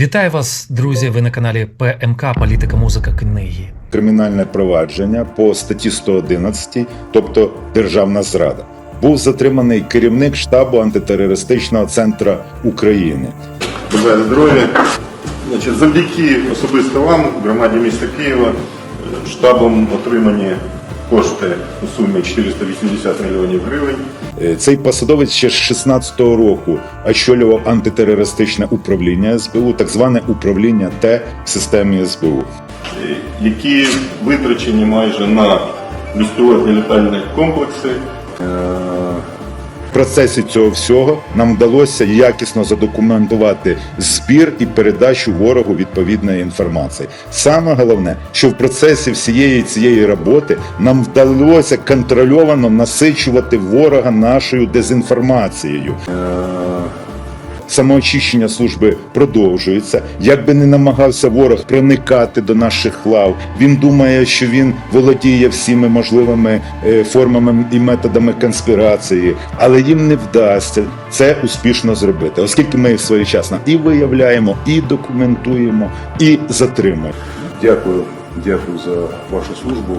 Вітаю вас, друзі! Ви на каналі ПМК Політика, музика, книги. кримінальне провадження по статті 111, тобто державна зрада. Був затриманий керівник штабу антитерористичного центру України. Бажаю здоров'я. Значить, завдяки особисто вам, громаді міста Києва, е, штабом отримані кошти у сумі 480 мільйонів гривень. Е, Цей посадовець ще з 16-го року очолював антитерористичне управління СБУ, так зване управління Т в системі СБУ. е, які витрачені майже на безпілотні літальні комплекси. Процесі цього всього нам вдалося якісно задокументувати збір і передачу ворогу відповідної інформації. Саме головне, що в процесі всієї цієї роботи нам вдалося контрольовано насичувати ворога нашою дезінформацією. Самоочищення служби продовжується. Як би не намагався ворог проникати до наших лав, він думає, що він володіє всіми можливими е, формами і методами конспірації, але їм не вдасться це успішно зробити, оскільки ми своєчасно і виявляємо, і документуємо, і затримуємо. Дякую, дякую за вашу службу.